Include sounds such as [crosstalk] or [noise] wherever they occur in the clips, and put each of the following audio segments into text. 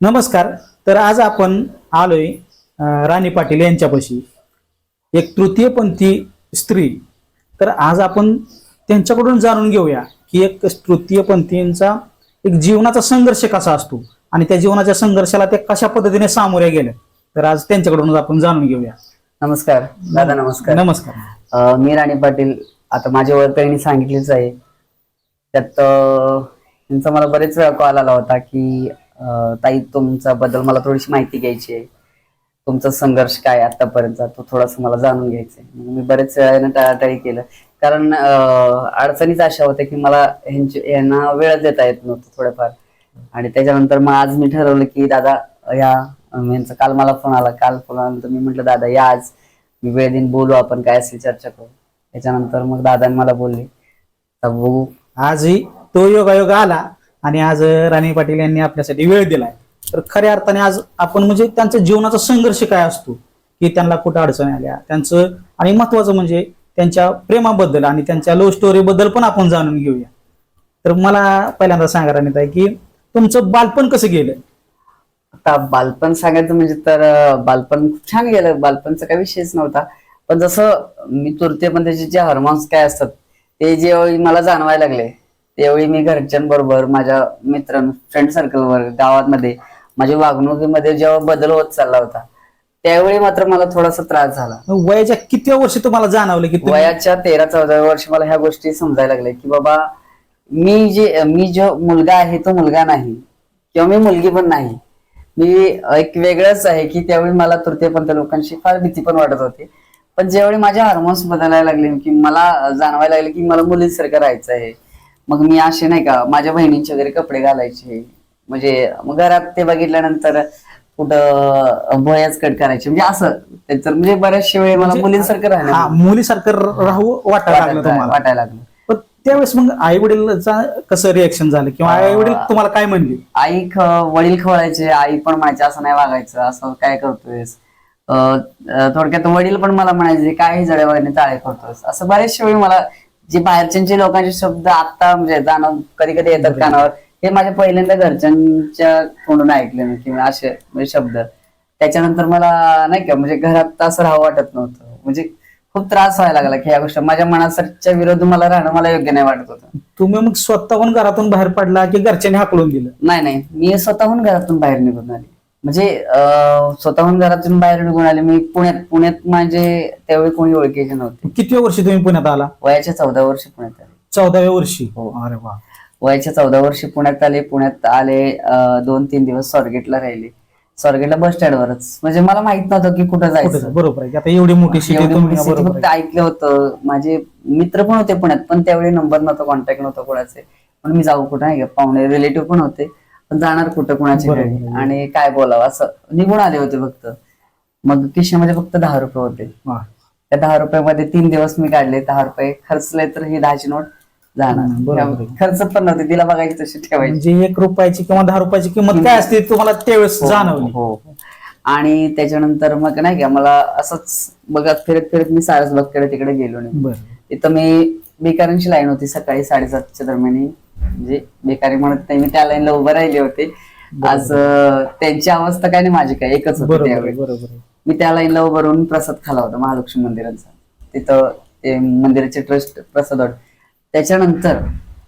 नमस्कार. तर आज आपण आलोय राणी पाटील यांच्यापाशी. एक तृतीयपंथी स्त्री. तर आज आपण त्यांच्याकडून जाणून घेऊया की एक तृतीयपंथींचा एक जीवनाचा संघर्ष कसा असतो आणि त्या जीवनाच्या संघर्षाला ते कशा पद्धतीने सामोरे गेले. तर आज त्यांच्याकडून आपण जाणून घेऊया. नमस्कार. दादा नमस्कार. नमस्कार. मी राणी पाटील. आता माझी ओळख त्यांनी सांगितलीच आहे. त्यात त्यांचा मला बरेच वेळा कॉल आला होता की अं, ताई तुमच्या बद्दल मला थोडीशी माहिती घ्यायची आहे. तुमचा संघर्ष काय आतापर्यंतचा तो थोडासा मला जाणून घ्यायचा आहे मग मी बरेच वेळाने टाळाटाळी केलं. कारण अं, अडचणीच अशा होत्या की मला ह्यांची यांना वेळ देता येत नव्हतं थोडंफार. आणि त्याच्यानंतर मग आज मी ठरवलं की दादा या अं, यांचा काल मला फोन आला. काल फोन आल्यानंतर मी म्हटलं दादा या आज. मी वेळ देईन बोलू आपण काय असेल चर्चा करू त्याच्यानंतर मग दादाने मला बोलले आता बघू आजही तो योगायोग आला आणि आज राणी पाटील यांनी आपल्यासाठी वेळ दिलाय. तर खऱ्या अर्थाने आज आपण म्हणजे त्यांचा जीवनाचा संघर्ष काय असतो की त्यांना कुठं अडचणी आल्या त्यांचं आणि महत्वाचं म्हणजे त्यांच्या प्रेमाबद्दल आणि त्यांच्या लव्ह स्टोरी बद्दल पण आपण जाणून घेऊया. तर मला पहिल्यांदा सांगा राणीताई की तुमचं बालपण कसं गेलं? आता बालपण सांगायचं म्हणजे तर बालपण खूप छान गेलं. बालपणचा काही विषयच नव्हता. पण जसं मी तुरते पण त्याचे जे हॉर्मोन्स काय असतात ते जे मला जाणवायला लागले त्यावेळी मी घरच्यांबरोबर माझ्या मित्र फ्रेंड सर्कलवर गावामध्ये माझ्या वागणुकीमध्ये जेव्हा बदल होत चालला होता त्यावेळी मात्र मला थोडासा त्रास झाला. वयाच्या कितव्या वर्षी तुम्हाला जाणवलं की तुम्ही- वयाच्या तेरा चौदाव्या वर्षी मला ह्या गोष्टी समजायला लागल्या की बाबा मी जे मी जो मुलगा आहे तो मुलगा नाही किंवा मी मुलगी पण नाही. मी एक वेगळंच आहे की त्यावेळी मला तृतीयपंथ लोकांशी फार भीती पण वाटत होती. पण ज्यावेळी माझे हार्मोन्स बदलायला लागले की मला जाणवायला लागले की मला मुलींसारखं राहायचं आहे मग मी असे नाही का माझ्या बहिणींचे वगैरे कपडे घालायचे. म्हणजे मग घरात ते बघितल्यानंतर कुठं भोयाच कट करायचे. म्हणजे असं. त्याचं म्हणजे बऱ्याचशा वेळी मला म्हणजे- मुलींसारखं राहणं हा मुलीसारखं राहू वाटायला लागलं वाटायला तुम्हाला. वाटायला लागलं. पण त्यावेळेस मग आई वडीलचा कसं रिएक्शन झालं? किंवा आई वडील तुम्हाला काय म्हणले? आई ख- वडील खवळायचे आई पण म्हणायचे असं नाही वागायचं असं काय करतोयस? अं, अं, थोडक्यात वडील पण मला म्हणायचे काय जडेवाने ताळे करतोयस? असं बरेचशे वेळी मला जे बाहेरच्यांचे लोकांचे शब्द आता म्हणजे जाणव कधी कधी येतात कानावर. हे माझ्या पहिल्यांदा घरच्यांच्या तोंडून ऐकले मी किंवा असे म्हणजे शब्द. त्याच्यानंतर मला नाही का म्हणजे घरात असं राहावं वाटत नव्हतं. म्हणजे खूप त्रास व्हायला लागला की या गोष्टी माझ्या मनासारख्या विरोध मला राहणं मला योग्य नाही वाटत होतं. तुम्ही मग स्वतःहून घरातून बाहेर पडला की घरच्यांनी हाकलून दिलं? नाही नाही. मी स्वतःहून घरातून बाहेर निघून आले. म्हणजे स्वतःहून घरातून बाहेर निघून आले. मी पुण्यात पुण्यात माझे त्यावेळी कोणी ओळखीचे नव्हते. कितव्या वर्षी तुम्ही पुण्यात आला? वयाच्या चौदा वर्षी पुण्यात आले. चौदाव्या वर्षी? हो. अरे वा. वयाच्या चौदा वर्षी पुण्यात आले. पुण्यात आले दोन तीन दिवस स्वारगेटला राहिले. स्वारगेटला बस स्टँडवरच म्हणजे मला माहीत नव्हतं की कुठं जायचं. बरोबर आहे. आता एवढी मोठी सिटी फक्त ऐकलं होतं. माझे मित्र पण होते पुण्यात पण त्यावेळी नंबर नव्हता कॉन्टॅक्ट नव्हता कोणाचे. पण मी जाऊ कुठं नाही पाहुणे रिलेटिव्ह पण होते. पण जाणार कुठं कोणाच्या बरोबर. आणि काय बोलावं? असं निघून आले होते फक्त. मग खिशामध्ये फक्त दहा रुपये होते. वा. त्या दहा रुपयामध्ये तीन दिवस मी काढले. दहा रुपये खर्चले तर ही दहाची नोट हम्म, बरोबर जाणार. खर्च पण नव्हते. तिला बघायची तशी ठेवायची. म्हणजे एक रुपयाची किंवा दहा रुपयाची किंमत काय असते तुम्हाला त्यावेळेस जाणवली हो हो. आणि त्याच्यानंतर मग नाही का मला असंच बघत फिरत फिरत मी सारसबागकडे तिकडे गेलो नाही. बरं. तिथं मी बेकारांची लाईन होती सकाळी साडेसातच्या दरम्यान. म्हणजे बेकारी म्हणत नाही मी त्या लाईनला उभं राहिले होते. आज त्यांची अवस्था काय नाही माझी काय एकच होती त्यावेळी. मी त्या लाईनला उभं राहून प्रसाद खाला होता महालक्ष्मी मंदिराचा. तिथं ते मंदिराचे ट्रस्ट प्रसाद त्याच्यानंतर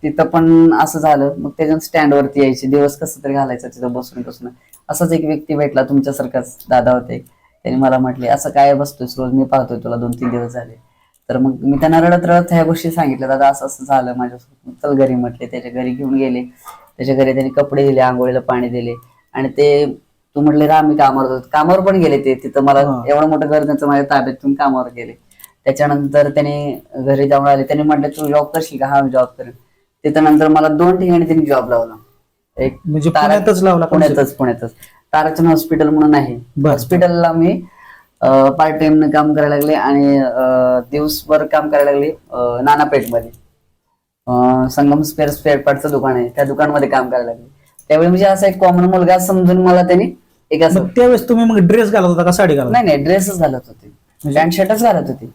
तिथं पण असं झालं मग त्याच्या स्टँडवरती यायचे. दिवस कसं तरी घालायचं तिथं बसून बसून. असंच एक व्यक्ती भेटला तुमच्यासारखाच दादा होते. त्यांनी मला म्हटले असं काय बसतोयस रोज? मी पाहतोय तुला दोन तीन दिवस झाले. तर मग मी त्यांना रडत रडत ह्या गोष्टी सांगितल्या दादा असं असं झालं माझ्यासोबत. चल घरी म्हटले. त्याच्या घरी घेऊन गेले. त्याच्या घरी त्यांनी कपडे दिले आंघोळीला पाणी दिले. आणि ते तू म्हटले रा मी कामावर जातो कामावर पण गेले ते. तिथं मला. एवढं मोठं घर त्यांचं माझ्या ताब्यातून कामावर गेले. त्याच्यानंतर त्यांनी घरी जाऊन आले. त्यांनी म्हटलं तू जॉब करशील का? हा जॉब करेन. तिथं नंतर मला दोन ठिकाणी त्यांनी जॉब लावला. एक म्हणजे पुण्यातच लावला? पुण्यातच पुण्यातच. ताराचंद हॉस्पिटल म्हणून आहे. हॉस्पिटलला मी पार्ट टाइम काम करायला लागले आणि दिवसभर काम करायला लागले नानापेठमध्ये. संगम स्पेअर स्पेअर पार्टचं दुकान आहे. त्या दुकानमध्ये काम करायला लागले. त्यावेळी म्हणजे असा एक कॉमन मुलगा समजून मला त्यांनी एक असं त्यावेळेस तुम्ही मग ड्रेस घालत होता का साडी घालत नाही नाही ड्रेसच घालत होते. म्हणजे- पॅन्ट शर्टच घालत होते.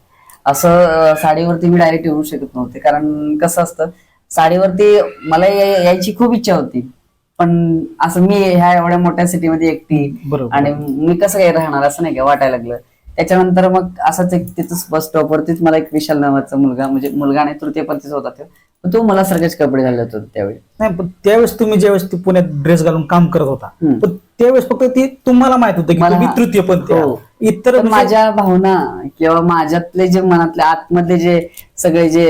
असं साडीवरती मी डायरेक्ट येऊ शकत नव्हते. कारण कसं असतं साडीवरती मला यायची खूप इच्छा होती. पण असं मी ह्या एवढ्या मोठ्या सिटीमध्ये एकटी आणि मी कसं काही राहणार असं नाही का वाटायला लागलं. त्याच्यानंतर मग असंच एक तिथं बस स्टॉपवरतीच मला एक विशाल नावाचा मुलगा म्हणजे मुलगा आणि तृतीयपंथीच होता तो. तो मला सारखेच कपडे घालत होता त्यावेळी. नाही पण त्यावेळेस तुम्ही ज्यावेळेस ती पुण्यात ड्रेस घालून काम करत होता. पण त्यावेळेस फक्त ते तुम्हाला माहीत होतं की तुम्ही तृतीय पण हो. इतर म्हणजे- माझ्या भावना किंवा माझ्यातले जे मनातले आतमधले जे सगळे जे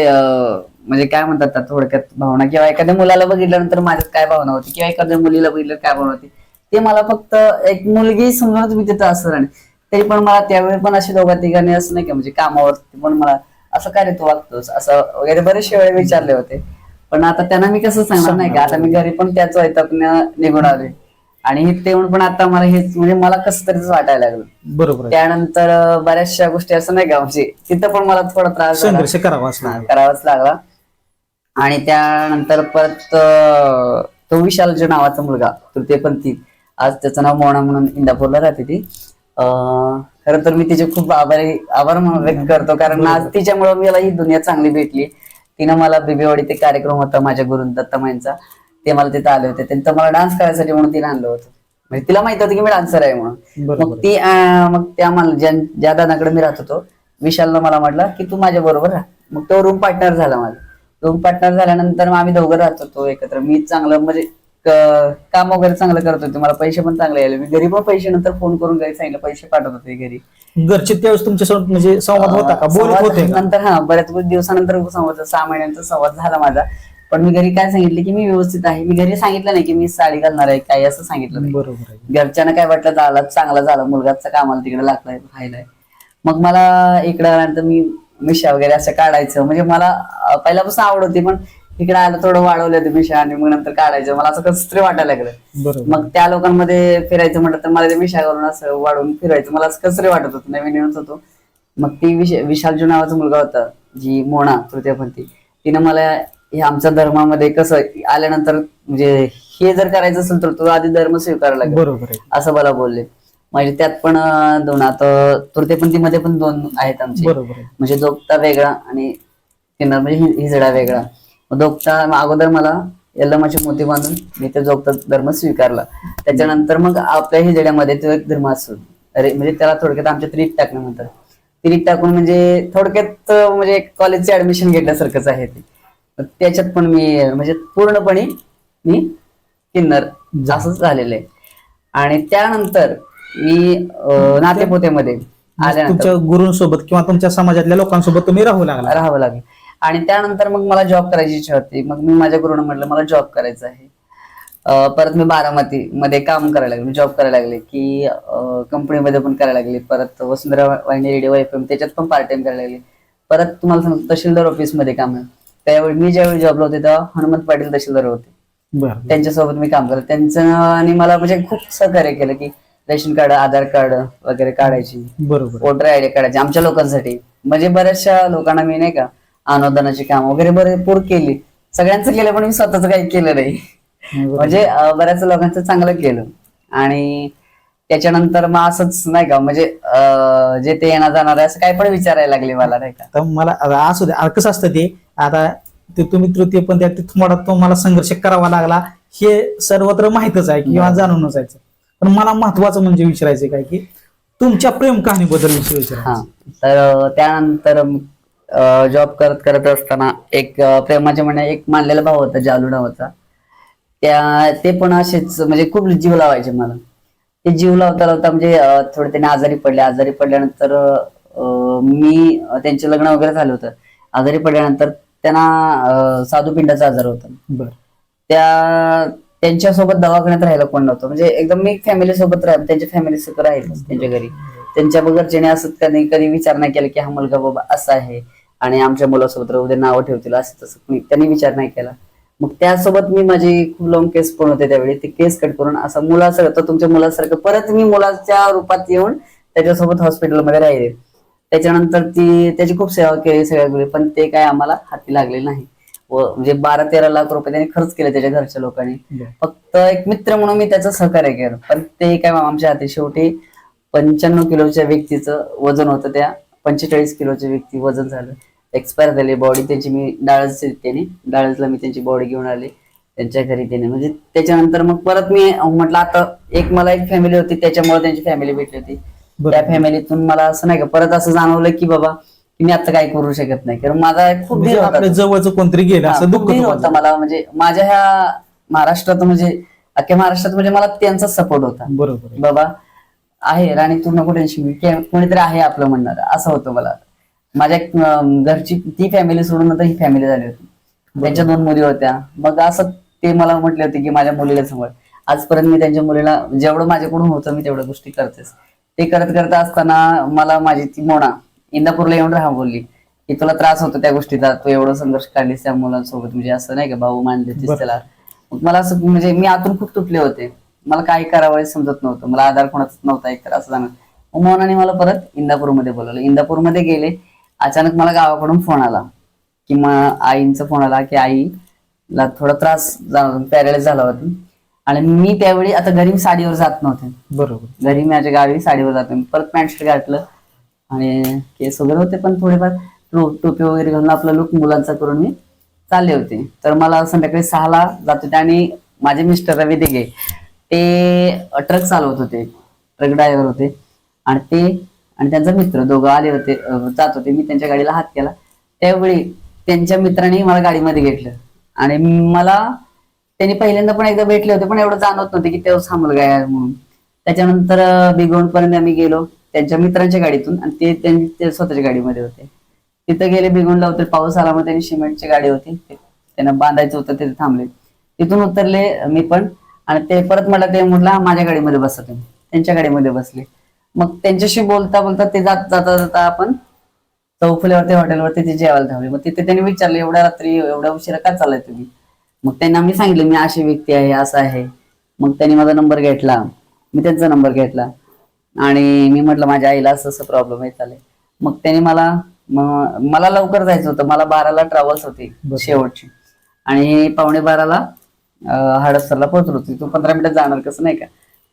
म्हणजे काय म्हणतात त्या थोडक्यात भावना? किंवा एखाद्या मुलाला बघितल्यानंतर माझ्यात काय भावना होती? किंवा एखाद्या मुलीला बघितलं काय भावना होती? ते मला फक्त एक मुलगी समजूनच मी तिथं असं राहिले तरी पण मला त्यावेळी पण असे दोघा तिघांनी असं नाही का म्हणजे कामावरती पण मला असं काय रे तू वागतोस असं वगैरे बरेचसे वेळे विचारले होते. पण आता त्यांना मी कसं सांगणार नाही का? आता मी घरी पण त्याच वैतागनं निघून आले आणि हे ते पण आता मला हेच म्हणजे मला कसं तरीच वाटायला लागलं. बरोबर आहे. त्यानंतर बऱ्याचशा गोष्टी असं नाही का म्हणजे तिथं पण मला थोडा त्रास झाला. संघर्ष करावा करावाच लागला. आणि त्यानंतर परत तो विशाल जो नावाचा मुलगा तृतीयपंथी आज त्याचं नाव मोना म्हणून इंदापूरला राहते ती. खरं तर मी तिचे खूप आभारी आभार म्हणून व्यक्त करतो कारण आज तिच्यामुळे मला ही दुनिया चांगली भेटली. तिनं मला बिबेवाडी ते कार्यक्रम होता माझ्या गुरु दत्तमाईंचा. ते मला तिथे आले होते. त्यांचं मला डान्स करायसाठी म्हणून तिने आणलं होतं. म्हणजे तिला माहीत होतं की मी डान्सर आहे म्हणून. मग ती मग त्या मला ज्या ज्या दादाकडे मी राहत होतो विशालनं मला म्हटलं की तू माझ्या बरोबर राहा. मग तो रूम पार्टनर झाला माझा. रूम पार्टनर झाल्यानंतर मग आम्ही दोघं राहत होतो एकत्र. मी चांगलं म्हणजे काम वगैरे चांगलं करत होते. मला पैसे पण चांगले आले मी घरी पण पैसे नंतर फोन करून घरी सांगितलं पैसे पाठवत होते घरी. घरचे त्यावेळेस तुमच्यासोबत म्हणजे संवाद होता का? बोलत होते का? नंतर हा बऱ्याच दिवसानंतर संवाद सहा महिन्यांचा संवाद झाला माझा. पण मी घरी काय सांगितलं की मी व्यवस्थित आहे. मी घरी सांगितलं नाही की मी साडी घालणार आहे काय असं सांगितलं नाही. बरोबर आहे. घरच्यांना काय वाटलं झाला चांगला झाला. मुलगाचा कामाला तिकडे लागलाय राहिलाय. मग मला इकडे आल्यानंतर मी मिशा वगैरे असं काढायचं. म्हणजे मला पहिल्यापासून आवड होती पण इकडे आलं थोडं वाढवलं होते मिशा आणि मग नंतर काढायचं. मला असं कसं तरी वाटायला लागलं. मग त्या लोकांमध्ये फिरायचं म्हटलं तर मला ते मिशा घालून असं वाढवून फिरायचं. मला असं कसं तरी वाटत होतं. नवीन येऊन होतो. मग ती विश विशाल जो नावाचा मुलगा होता जी मोना तृतीयपंथी तिनं मला हे आमच्या धर्मामध्ये कसं आल्यानंतर म्हणजे हे जर करायचं असेल तर तू आधी धर्म स्वीकारायला लागेल. असं मला बोलले. म्हणजे त्यात पण दोन आता तृतीयपंथीमध्ये पण दोन आहेत आमचे. बरोबर. म्हणजे जोगता वेगळा आणि किन्नर म्हणजे हिजडा वेगळा. दोगता अगोदर मला यल्लमाची मोती बांधून मी ते जोगता धर्म स्वीकारला. त्याच्यानंतर मग आपल्या हिजड्यामध्ये तो एक धर्म असतो. अरे म्हणजे त्याला थोडक्यात आमच्या त्रिक टाकणं म्हणतात. त्रिक टाकून म्हणजे थोडक्यात म्हणजे कॉलेजचे ऍडमिशन घेतल्यासारखंच आहे ते. त्याच्यात पण मी म्हणजे पूर्णपणे मी किन्नर असंच झालेलं आहे. आणि त्यानंतर मी अं, नातेपोतेमध्ये आल्यानंतर. तुमच्या गुरूंसोबत किंवा तुमच्या समाजातल्या लोकांसोबत तुम्ही राहू लागला. राहावं लागेल. आणि त्यानंतर मग मला जॉब करायची इच्छा होती. मग मी माझ्या गुरुनं म्हटलं मला जॉब करायचा आहे. अं, परत मी बारामती मध्ये काम करायला लागले. जॉब करायला लागले की कंपनीमध्ये पण करायला लागले. परत वसुंधरा वाहिनी रेडिओ एफ एम त्याच्यात पण पार्ट टाइम करायला लागले. परत तुम्हाला सांगतो तहसीलदार ऑफिसमध्ये काम आहे. त्यावेळी मी ज्यावेळी जॉबला होते तेव्हा हनुमंत पाटील तहसीलदार होते. बरं त्यांच्यासोबत मी काम करत त्यांचं आणि मला म्हणजे खूप सहकार्य केलं की रेशन कार्ड आधार कार्ड वगैरे काढायची. बरोबर. वोटर आयडी काढायची आमच्या लोकांसाठी. म्हणजे बऱ्याचशा लोकांना मी नाही का अनुदानाची काम वगैरे भरपूर केली. सगळ्यांचं केलं पण मी स्वतःच काही केलं नाही. म्हणजे बऱ्याच लोकांचं चांगलं केलं. आणि त्याच्यानंतर मग असंच नाही का म्हणजे जे ते येणार जाणार आहे असं काय पण विचारायला लागले मला नाही का. तर मला असू दे कसं असतं ते आता ते तुम्ही तृतीय पण त्या तुम्हाला संघर्ष करावा लागला हे सर्वत्र माहितच आहे किंवा जाणूनच आहे पण मला महत्वाचं म्हणजे विचारायचं काय की तुमच्या प्रेम कहाणीबद्दल विषय विचारायचं हा तर त्यानंतर जॉब करत करत असताना एक अं, प्रेमाचे म्हणे एक मानलेला भाव होता जालू नावाचा. त्या ते पण असेच म्हणजे खूप जीव लावायचे मला. ते जीव लावता लावता म्हणजे अं, थोडे त्याने आजारी पडले. आजारी पडल्यानंतर अं, मी अं, त्यांचे लग्न वगैरे झालं होतं. आजारी पडल्यानंतर त्यांना अं, साधूपिंडाचा आजार होता. बरं. त्या त्यांच्यासोबत दवाखान्यात राहायला कोण नव्हतं. म्हणजे एकदम मी फॅमिली सोबत राह त्यांच्या फॅमिली सोबत त्यांच्या घरी. त्यांच्या घरच्याने असं कधी कधी विचार नाही केला की हा मुलगा बाबा असा आहे आणि आमच्या मुलासोबत उद्या नावं ठेवतील असं तसं त्यांनी विचार नाही केला. मग त्यासोबत मी माझी खूप लॉंग केस पण होते त्यावेळी. ते केस कट करून असं मुलासारखं तर तुमच्या मुलासारखं परत मी मुलाच्या रूपात येऊन त्याच्यासोबत हॉस्पिटलमध्ये राहिले. त्याच्यानंतर ती त्याची खूप सेवा केली सगळ्या पण ते काय आम्हाला हाती लागले नाही. व म्हणजे बारा तेरा लाख रुपये त्यांनी खर्च केले त्याच्या घरच्या लोकांनी. फक्त एक मित्र म्हणून मी त्याचं सहकार्य केलं. पण ते काय आमच्या हाती शेवटी पंच्याण्णव किलोच्या व्यक्तीचं वजन होतं त्या. पंचेचाळीस किलोच्या व्यक्ती वजन झालं. एक्सपायर झाले बॉडी त्यांची मी डाळच त्यांनी. डाळजला मी त्यांची बॉडी घेऊन आले. त्यांच्या घरी त्याने. म्हणजे त्याच्यानंतर मग परत मी म्हटलं आता एक मला एक फॅमिली होती. त्याच्यामुळे त्यांची फॅमिली भेटली होती. त्या फॅमिलीतून मला असं नाही का परत असं जाणवलं की बाबा मी आता काही करू शकत नाही. कारण माझा खूप म्हणजे धीर होता. आपल्या जवळचं कोणतरी गेलं हा, असं खूप दुःख धीर तुम्हाला? होता मला. म्हणजे माझ्या ह्या महाराष्ट्रात म्हणजे अख्ख्या महाराष्ट्रात म्हणजे मला त्यांचा सपोर्ट होता. बरोबर आहे. बाबा आहे राणी तू नको टेन्शन के- कोणीतरी आहे आपलं म्हणणार. असं होतं मला. माझ्या अं, घरची ती फॅमिली सोडून आता ही फॅमिली झाली होती. त्यांच्या दोन मुली होत्या. मग असं ते मला म्हटले होते की माझ्या मुलीला समोर आजपर्यंत मी त्यांच्या मुलीला जेवढं माझ्याकडून होतं मी तेवढ्या गोष्टी करतेस ते करत करत असताना मला माझी ती मोना इंदापूरला येऊन राहा बोलली. की तुला त्रास होतो त्या गोष्टीचा तू एवढं संघर्ष काढलीस त्या मुलांसोबत म्हणजे असं नाही का भाऊ मानले बरं. त्याला मग मला असं म्हणजे मी आतून खूप तुटले होते. मला काय करावं हे समजत नव्हतं. मला आधार कोणाचाच नव्हता एक तर असं जाणं मग मोहनाने मला परत इंदापूरमध्ये बोलवलं. इंदापूरमध्ये गेले अचानक मला गावाकडून फोन आला. की मग आईंचा फोन आला की आईला थोडा त्रास पॅरेलाइज झाला होता. आणि मी त्यावेळी आता घरी साडीवर जात नव्हते. बरोबर. घरी माझ्या गावी साडीवर जाते परत पॅन्ट शर्ट घातलं. आणि केस वगैरे होते पण थोडेफार टोपी वगैरे घालून आपला लुक मुलांचा करून मी चालले होते. तर मला संध्याकाळी सहाला जात होते आणि माझे मिस्टर रवी दिघे ते ट्रक चालवत होते. ट्रक ड्रायव्हर होते. आणि ते आणि त्यांचा मित्र दोघं आले होते जात होते. मी त्यांच्या गाडीला हात केला. त्यावेळी त्यांच्या मित्राने मला गाडीमध्ये घेतलं. आणि मला त्यांनी पहिल्यांदा पण एकदा भेटले होते पण एवढं जाणवत नव्हते की तेव्हा हा मुलगा आहे म्हणून. त्याच्यानंतर बिगोंडपर्यंत आम्ही गेलो. त्यांच्या मित्रांच्या गाडीतून आणि ते त्यांनी ते स्वतःच्या गाडीमध्ये होते. तिथं गेले बिगोंडला उतर पाऊस आला मग त्यांनी सिमेंटची गाडी होती. त्यांना बांधायचं होतं तिथे थांबले. तिथून उतरले मी पण आणि ते परत मला ते म्हटलं माझ्या गाडीमध्ये बसत तुम्ही. त्यांच्या गाडीमध्ये बसले. मग त्यांच्याशी बोलता बोलता ते जात जाता जाता आपण चौफुल्यावरती हॉटेलवरती ते जेवायला थांबले मग तिथे त्यांनी विचारलं एवढ्या रात्री एवढ्या उशिरा का चाललाय तुम्ही? मग त्यांना मी सांगितलं मी अशी व्यक्ती आहे असं आहे. मग त्यांनी माझा नंबर घेतला. मी त्यांचा नंबर घेतला. आणि मी म्हटलं माझ्या आईला असं असं प्रॉब्लेम आहे चालेल मग त्यांनी मला मला लवकर जायचं होतं. मला बाराला ट्रॅव्हल्स होती. शेवटची. आणि पावणे बाराला अं, हडपसरला पोहोचलो होती. तू पंधरा मिनिटात जाणार कसं नाही का?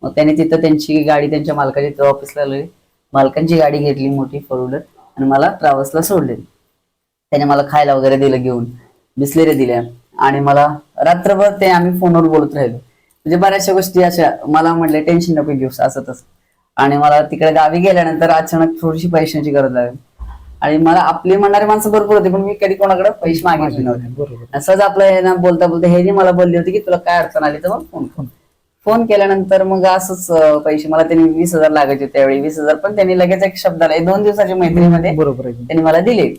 मग त्यांनी तिथं त्यांची गाडी त्यांच्या मालकाची तिथं ऑफिसला आले मालकांची गाडी घेतली मोठी फोर व्हीलर आणि मला ट्रॅव्हल्सला सोडले त्याने मला खायला वगैरे दिलं घेऊन बिस्लेरी दिल्या. आणि मला रात्रभर ते आम्ही फोनवर बोलत राहिलो. म्हणजे बऱ्याचशा गोष्टी अशा मला म्हटले टेन्शन नको घेऊस असं तसं. आणि मला तिकडे गावी गेल्यानंतर अचानक थोडीशी पैशांची गरज लागली. आणि मला आपली म्हणणारी माणसं भरपूर होती पण मी कधी कोणाकडे पैसे मागितले नव्हते. असंच आपलं हे ना बोलता बोलता हे मला बोलली होती की तुला काय अडचण आली तर मग फोन कर. फोन केल्यानंतर मग असंच पैसे मला त्यांनी वीस हजार लागायचे त्यावेळी वीस हजार पण त्यांनी लगेच एक शब्दाला एक दोन दिवसाच्या मैत्रीमध्ये बरोबर त्यांनी मला दिले.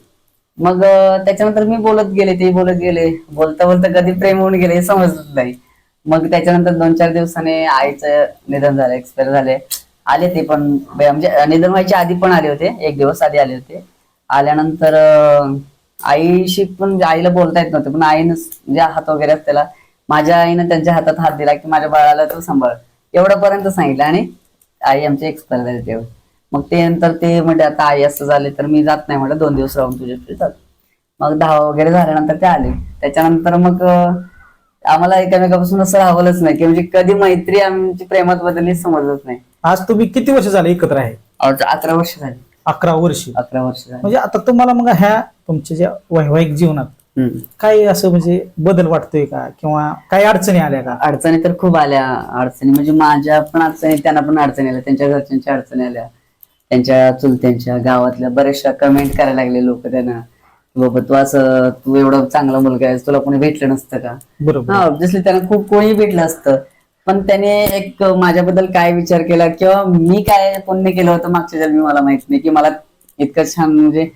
मग त्याच्यानंतर मी बोलत गेले ते बोलत गेले. बोलता बोलता कधी प्रेम होऊन गेले हे समजत नाही. मग त्याच्यानंतर दोन चार दिवसाने आईचं निधन झालं एक्सपायर झाले. आले ते पण म्हणजे, म्हणजे निधन व्हायच्या आधी पण आले होते. एक दिवस आधी आले होते. आल्यानंतर आईशी पण आईला बोलता येत नव्हतं पण आईनं ज्या हात वगैरे असं त्याला माझ्या आईनं त्यांच्या हातात हात दिला की माझ्या बाळाला तो सांभाळ. एवढ्यापर्यंत सांगितलं आणि आई आमची एक्सपायर झाली तेव्हा मग ते नंतर ते म्हणजे आता आई असं झाले तर मी जात नाही म्हटलं दोन दिवस राहून तुझ्या मग दहा वगैरे झाल्यानंतर ते आले. त्याच्यानंतर मग आम्हाला एकमेकापासून असं राहवलंच नाही की म्हणजे कधी मैत्री आमची प्रेमात बदलली समजलंच नाही. आज तुम्ही किती वर्ष झाले एकत्र आहे? आज अकरा वर्ष झाली. अकरा वर्ष. अकरा वर्ष झाली. म्हणजे आता तुम्हाला मग ह्या तुमच्या ज्या वैवाहिक जीवनात हम्म. काय असं म्हणजे बदल वाटतोय का? किंवा काही अडचणी आल्या का? अडचणी तर खूप आल्या. अडचणी म्हणजे माझ्या पण अडचणी त्यांना पण अडचणी आल्या. त्यांच्या घरच्यांच्या अडचणी आल्या. त्यांच्या चुलत्यांच्या गावातल्या बऱ्याचशा कमेंट करायला लागले लोक त्यांना. बाबा तू असं तू एवढा चांगला मुलगा आहेस तुला कोणी भेटलं नसतं का? बरोबर. हा ऑब्विसली त्यांना खूप कोणी भेटलं असतं. पण त्याने एक माझ्याबद्दल काय विचार केला किंवा मी काय पुण्य केलं होतं मागच्या जन्मी मला माहीत नाही की मला इतकं छान म्हणजे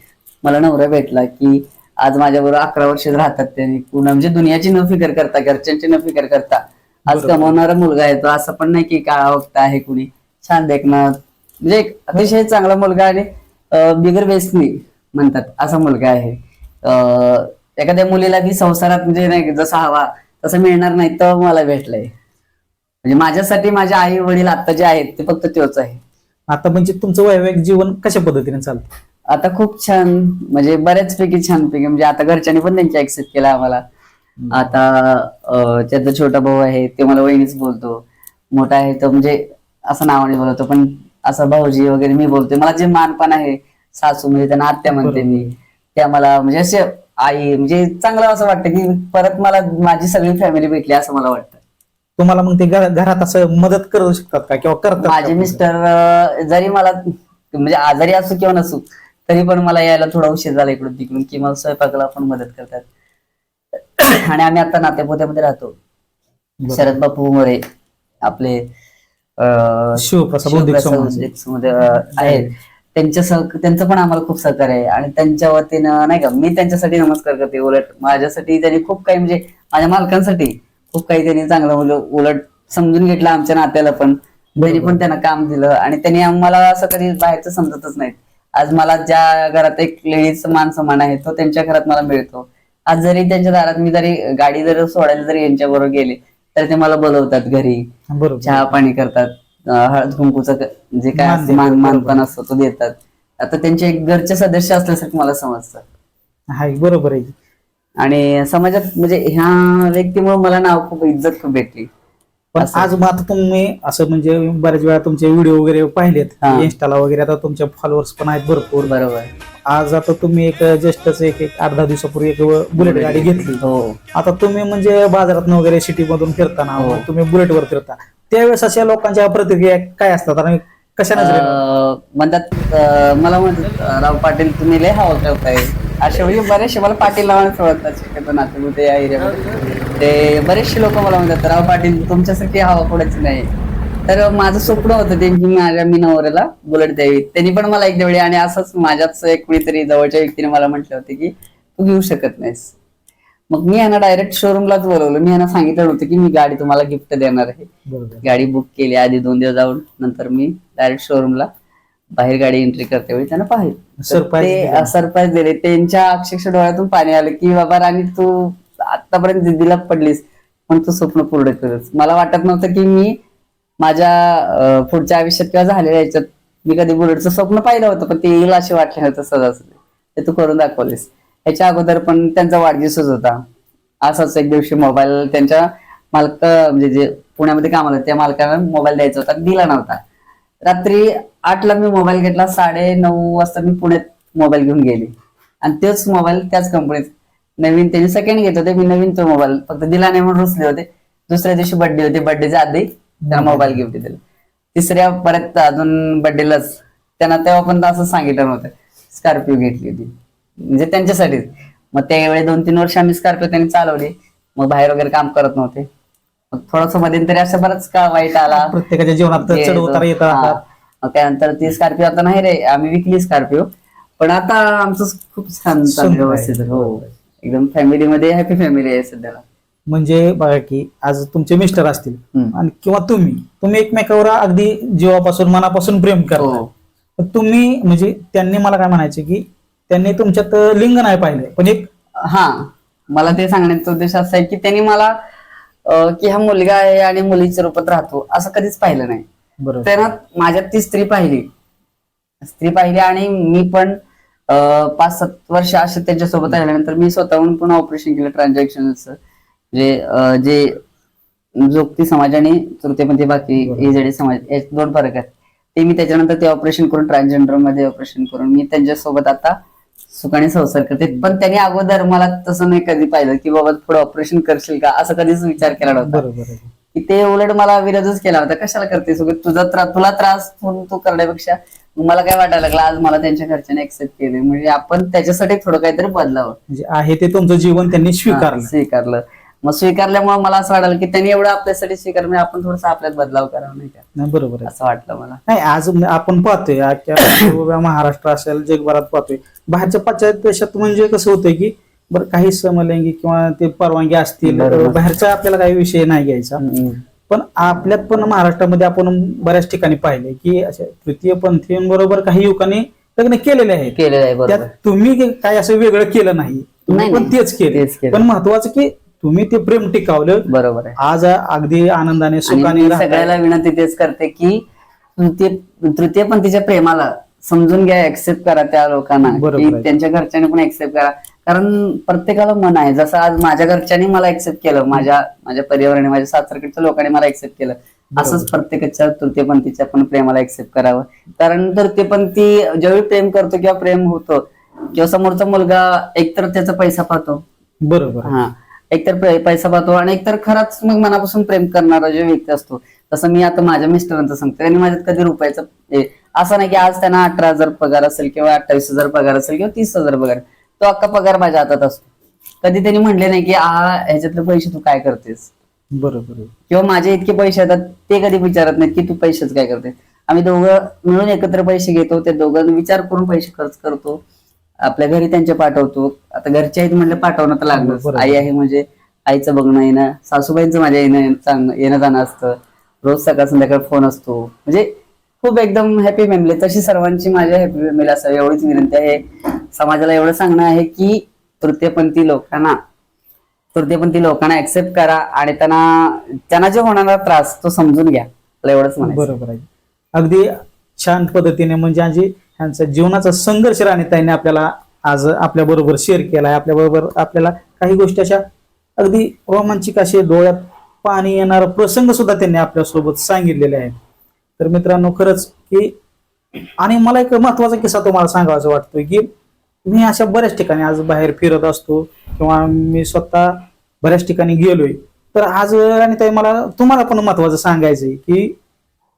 मला नवरा भेटला की आज माझ्याबरोबर अकरा वर्ष राहतात त्यांनी पूर्ण म्हणजे दुनियाची न फिकर करता घरच्यांची न फिकर करता. आज. कमवणारा मुलगा आहे तो असं पण नाही की काळा वक्ता आहे कुणी. छान देखणार म्हणजे एक अतिशय चांगला मुलगा आणि बिगर व्यसनी म्हणतात. असा मुलगा आहे. एखाद्या मुलीला की संसारात म्हणजे नाही जसा हवा तसं मिळणार नाही तर मला भेटलंय. म्हणजे माझ्यासाठी माझे आई वडील आता जे आहेत ते फक्त तेच आहे. आता म्हणजे तुमचं वैवाहिक जीवन कशा पद्धतीने चालतं? आता खूप छान म्हणजे बऱ्याचपैकी छानपैकी म्हणजे आता घरच्यांनी पण त्यांची ऍक्सेप्ट केला आम्हाला. आता त्याचा छोटा भाऊ आहे ते मला वहिनीच बोलतो. मोठा आहे तो म्हणजे असं नावाने बोलवतो पण असं भाऊजी वगैरे मी बोलते मला जे मानपान आहे सासू म्हणजे त्यांना आत्या म्हणते मी. त्या मला म्हणजे असे आई म्हणजे चांगलं असं वाटतं की परत मला माझी सगळी फॅमिली भेटली असं मला वाटतं तुम्हाला मग ते घरा- घरात असं मदत करू शकतात का किंवा करतात माझे का? मिस्टर अं, जरी मला म्हणजे आजारी असू किंवा नसू तरी पण मला यायला थोडा उशीर झाला इकडून तिकडून किंवा स्वयंपाकाला पण मदत करतात [clears throat] आणि आम्ही आता नातेपोत्यामध्ये राहतो बरं. शरद बापू मोरे आपले अं, शिवप्रसाद उद्योग शिवप्रसाद समाज. उद्योगमध्ये, अं, आहेत त्यांच्या सह त्यांचं पण आम्हाला खूप सहकार्य आहे. आणि त्यांच्या वतीनं नाही का मी त्यांच्यासाठी नमस्कार करते उलट. माझ्यासाठी त्यांनी खूप काही म्हणजे माझ्या मालकांसाठी खूप काही त्यांनी चांगलं म्हणजे उलट समजून घेतलं आमच्या नात्याला पण. त्यांनी पण त्यांना काम दिलं. आणि त्यांनी आम्हाला असं कधी बाहेरचं समजतच नाहीत. आज मला ज्या घरात एक लेडीज मान सन्मान आहे तो त्यांच्या घरात मला मिळतो. आज जरी त्यांच्या दारात मी जरी गाडी जरी सोडायला जरी यांच्या बरोबर गेले तर ते मला बोलवतात घरी. चहा पाणी करतात. हळद कुंकूचं जे काय मान असते मान मानपण. असतो तो देतात. आता त्यांचे एक घरचे सदस्य असल्यासारखं मला समजतं. हाय बरोबर आहे. आणि समाजात म्हणजे ह्या व्यक्तीमुळे मला नाव खूप इज्जत खूप भेटली. पण असं. आज मग आता तुम्ही असं म्हणजे बऱ्याच वेळा तुमचे व्हिडिओ वगैरे पाहिलेत हा. इन्स्टाला वगैरे आता तुमचे फॉलोअर्स पण आहेत भरपूर. बरोबर. आज आता तुम्ही एक जस्टच एक एक आठ दहा दिवसापूर्वी एक बुलेट गाडी घेतली. हो. आता तुम्ही म्हणजे बाजारात वगैरे सिटी मधून फिरताना हो. तुम्ही बुलेटवर फिरता. त्यावेळेस अशा लोकांच्या प्रतिक्रिया काय असतात आणि कशा नजरेनं अं, म्हणतात अं, मला म्हणतात राव पाटील तुम्ही लय हवा करताय. असे म्हणजे बरेचसे मला पाटील नावाने ओळखतात शक्यतो या एरियामध्ये. ते बरेचसे लोक मला म्हणतात राव पाटील तुमच्यासारखी हवा कोणाची नाही. तर माझं स्वप्न होतं ते की माझ्या मी नवऱ्याला बुलेट द्यावी. त्यांनी पण मला एक वेळी आणि असंच माझ्याच एक कुणीतरी जवळच्या व्यक्तीने मला म्हटलं होतं की तू घेऊ शकत नाहीस. मग मी यांना डायरेक्ट शोरूमलाच बोलवलं. मी यांना सांगितलं होतं की मी गाडी तुम्हाला गिफ्ट देणार आहे. बरोबर. गाडी बुक केली आधी दोन दिवस जाऊन. नंतर मी डायरेक्ट शोरूमला बाहेर गाडी एंट्री करते वेळी त्यांना पाहिजे Surprise दिलं. सरप्राईज दिले. त्यांच्या अक्षरशः डोळ्यातून पाणी आलं की बाबा राणी तू आतापर्यंत जिद्दीला पडलीस. पण तू स्वप्न पूर्ण करस मला वाटत नव्हतं की मी माझ्या अं, पुढच्या आयुष्यात किंवा झालेल्या याच्यात मी कधी बुलेटचं स्वप्न पाहिलं होतं पण ते येईल असे वाटले नव्हतं सहज ते तू करून दाखवलेस. याच्या अगोदर पण त्यांचा वाढदिवसच होता. असाच एक दिवशी मोबाईल त्यांच्या मालक म्हणजे जे पुण्यामध्ये कामाला त्या मालकाला मोबाईल द्यायचा होता दिला नव्हता. रात्री आठला मी मोबाईल घेतला साडे नऊ वाजता मी पुण्यात मोबाईल घेऊन गेले. आणि तेच मोबाईल त्याच कंपनीत नवीन त्यांनी सेकंड घेत होते मी नवीन तो मोबाईल फक्त दिला नाही म्हणून रुसले होते. दुसऱ्या दिवशी बर्थडे होते बर्थडेच्या आधी त्यांना मोबाईल गिफ्ट दिला. तिसऱ्या परत अजून बर्थडेलाच त्यांना तेव्हा पण असं सांगितलं नव्हतं. स्कॉर्पिओ घेतली होती. म्हणजे त्यांच्यासाठीच. मग त्यावेळी दोन तीन वर्ष आम्ही स्कॉर्पिओ त्यांनी चालवली. मग बाहेर वगैरे काम करत नव्हते. मग थोडस मध्यंतरी असं बरंच का वाईट आला. प्रत्येकाच्या जीवनात चढ उतार जो- येतात. मग त्यानंतर ती स्कॉर्पिओ आता नाही रे आम्ही विकली स्कॉर्पिओ पण आता आमचं खूप छान चालू. व्यवस्थित. हो. एकदम फॅमिलीमध्ये हॅपी फॅमिली आहे सध्याला म्हणजे बघा की आज तुमचे मिस्टर असतील. आणि किंवा तुम्ही तुम्ही एकमेकावर अगदी जीवापासून मनापासून प्रेम करता हो पण तुम्ही म्हणजे त्यांनी मला काय म्हणायचे की त्यांनी तुमच्यात लिंग नाही पाहिलं. पण एक हा मला ते सांगण्याचा उद्देश असा आहे की त्यांनी मला अं, की हा मुलगा आहे आणि मुलीच्या रूपात राहतो असं कधीच पाहिलं नाही. बरोबर. त्यानं माझ्यात ती स्त्री पाहिली. स्त्री पाहिली आणि मी पण अं, पाच सात वर्ष असे त्यांच्यासोबत राहिल्यानंतर मी स्वतःहून पण ऑपरेशन केलं ट्रान्झॅक्शनचं म्हणजे अं, जे जोगती समाज आणि तृतीयपंथी बाकी बरोबर. एजडी समाज हे दोन फरक आहेत. ते मी त्याच्यानंतर ते ऑपरेशन करून ट्रान्सजेंडरमध्ये ऑपरेशन करून मी त्यांच्यासोबत आता सुखाने संसार करते. पण त्यांनी अगोदर मला तसं नाही कधी पाहिलं की बाबा पुढे ऑपरेशन करशील का? असं कधीच विचार केला नव्हता. बरोबर आहे. की ते उलट मला विरोधच केला होता. कशाला करतेस उगाच तुझा त्रा- तुला त्रास होऊन तू करण्यापेक्षा मला काय वाटायला लागलं? आज मला त्यांच्या घरच्यांनी एक्सेप्ट केले म्हणजे आपण त्याच्यासाठी थोडं काहीतरी बदलावं. म्हणजे आहे ते तुमचं जीवन त्यांनी हा, स्वीकारलं. स्वीकारलं. मग स्वीकारल्यामुळे मला असं वाटलं की त्यांनी एवढं आपल्यासाठी स्वीकारलं म्हणजे आपण थोडंसं आपल्यात बदलाव करावा नाही का? नाही, बरोबर आहे असं वाटलं मला नाही आज आपण पाहतोय पूर्ण महाराष्ट्र असेल जगभरात पाहतोय बाहेरच्या पाश्चात्य देशात म्हणजे कसं होतंय की बरं काही समलैंगिक किंवा ते परवानगी असतील बरोबर. बाहेरचा आपल्याला काही विषय नाही घ्यायचा हम्म. पण आपल्यात पण महाराष्ट्रामध्ये आपण बऱ्याच ठिकाणी पाहिले की अशा तृतीय पंथीयांबरोबर काही युवकांनी लग्न केलेले आहेत केलेलं आहे त्यात बरोबर तुम्ही काय असं वेगळं केलं नाही तुम्ही नाही, पण नाही. तेच केले तेच केलं. पण महत्वाचं की तुम्ही ते प्रेम टिकावलं. बरोबर आहे. आज अगदी आनंदाने आणि सुखाने मी राहताय. सगळ्याला विनंती तेच करते की तृतीय तृतीयपंथीच्या प्रेमाला समजून घ्या एक्सेप्ट करा त्या लोकांना. बरोबर की आहे. त्यांच्या घरच्यांनी पण एक्सेप्ट करा. कारण प्रत्येकाला मन आहे. जसं आज माझ्या घरच्यांनी मला एक्सेप्ट केलं माझ्या माझ्या परिवाराने माझ्या सासरकडच्या लोकांनी मला एक्सेप्ट केलं. असंच प्रत्येकाच्या तृतीयपंथीच्या पण प्रेमाला एक्सेप्ट करावं. कारण तृतीयपंथी ज्यावेळी प्रेम करतो किंवा प्रेम होतं किंवा समोरचा मुलगा एकतर त्याचा पैसा पाहतो. बरोबर. हा. एकतर पैसा पाहतो आणि एकतर खरंच मग मनापासून प्रेम करणारा जो व्यक्ती असतो तसं मी आता माझ्या मिस्टरांचं सांगतो त्यांनी माझ्यात कधी रुपयाचं असं नाही की आज त्यांना अठरा हजार पगार असेल किंवा अठ्ठावीस हजार पगार असेल किंवा तीस हजार पगार तो अख्खा पगार माझ्या हातात असतो. कधी त्यांनी म्हणले नाही की आ ह्याच्यातले पैसे तू काय करतेस? बरोबर किंवा माझे इतके पैसे येतात ते कधी विचारत नाहीत की तू पैसेच काय करते आम्ही दोघं मिळून एकत्र पैसे घेतो ते दोघं विचार करून पैसे खर्च करतो. आपल्या घरी त्यांचे पाठवतो. आता घरचे आहेत म्हणलं पाठवणं तर बरोबर. आई आहे म्हणजे आईचं बघणं येणं सासूबाईंचं माझ्या येणं येणं जाणं असतं. रोज सकाळ संध्याकाळ फोन असतो. म्हणजे खूप एकदम हॅपी फॅमिली तशी सर्वांची माझ्या हॅपी फॅमिली असावी एवढीच विनंती आहे. समाजाला एवढं सांगणं आहे की तृतीयपंथी लोकांना तृतीयपंथी लोकांना ऍक्सेप्ट करा आणि त्यांना त्यांना जो होणारा त्रास तो समजून घ्या. एवढंच बरोबर आहे. अगदी छान पद्धतीने म्हणजे आज ह्यांचा जीवनाचा संघर्ष राणीताईने आपल्याला आज आपल्या बरोबर शेअर केलाय. आपल्या बरोबर आपल्याला काही गोष्टी अशा अगदी रोमांचिक असे डोळ्यात पाणी येणारा प्रसंग सुद्धा त्यांनी आपल्यासोबत सांगितलेले आहेत. तर मित्रांनो खरंच की आणि मला एक महत्त्वाचा किस्सा तुम्हाला सांगावाचा वाटतोय की मी अशा बऱ्याच ठिकाणी आज बाहेर फिरत असतो किंवा मी स्वतः बऱ्याच ठिकाणी गेलोय. तर आज आणि मला तुम्हाला पण महत्वाचं सांगायचंय की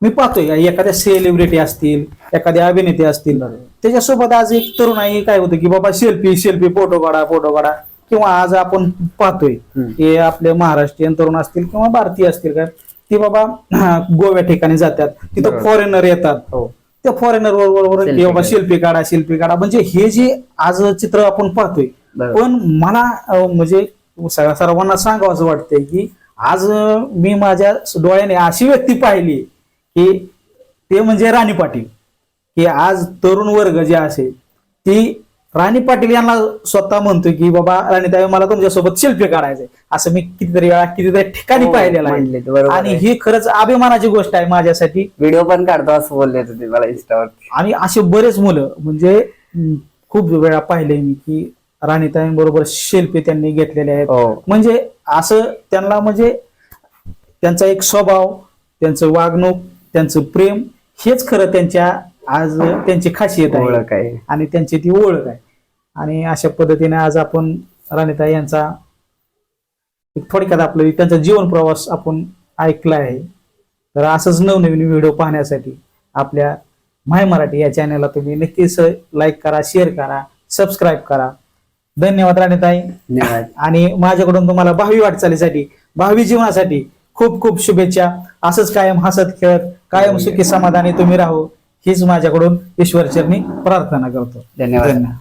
मी पाहतोय एखाद्या सेलिब्रिटी असतील एखाद्या अभिनेते असतील त्याच्यासोबत आज एक तरुणाई काय होतं की बाबा सेल्फी सेल्फी फोटो काढा फोटो काढा किंवा आज आपण पाहतोय. की आपले महाराष्ट्रीयन तरुण असतील किंवा भारतीय असतील का ते बाबा [clears throat] गोव्या ठिकाणी जातात तिथं. फॉरेनर येतात हो त्या फॉरेनर बरोबर बाबा काढा. सेल्फी काढा सेल्फी काढा म्हणजे हे जे आज चित्र आपण पाहतोय. पण मला म्हणजे सर्वांना सांगावं वाटतंय की आज मी माझ्या डोळ्याने अशी व्यक्ती पाहिली की ते म्हणजे राणी पाटील. की आज तरुण वर्ग जे असेल ती राणी पाटील यांना स्वतः म्हणतोय की बाबा राणीताई मला तुमच्यासोबत सेल्फी काढायचंय. असं मी कितीतरी वेळा कितीतरी ठिकाणी हो, पाहिलेलं आहे. आणि. ही खरंच अभिमानाची गोष्ट आहे माझ्यासाठी. व्हिडिओ पण काढतो असं बोलले होते मला इंस्टावरती आणि असे बरेच मुलं म्हणजे खूप वेळा पाहिले मी की राणीताईंबरोबर सेल्फी त्यांनी घेतलेले आहेत. हो. म्हणजे असं त्यांना म्हणजे त्यांचा एक स्वभाव त्यांचं वागणूक त्यांचं प्रेम हेच खरं त्यांच्या आज त्यांची खासियत आहे. ओळख आहे. आणि त्यांची ती ओळख आहे. आणि अशा पद्धतीने आज आपण राणीताई यांचा एक थोडक्यात आपलं त्यांचा जीवन प्रवास आपण ऐकला आहे. तर असंच नवनवीन व्हिडिओ पाहण्यासाठी आपल्या माय मराठी या चॅनलला तुम्ही नक्कीच लाईक करा शेअर करा सबस्क्राईब करा. धन्यवाद राणीताई. आणि माझ्याकडून तुम्हाला भावी वाटचालीसाठी भावी जीवनासाठी खूप खूप शुभेच्छा. असंच कायम हसत खेळत कायम सुखी समाधानी तुम्ही राहू हीच माझ्याकडून ईश्वरचरणी प्रार्थना करतो. धन्यवाद. धन्यवाद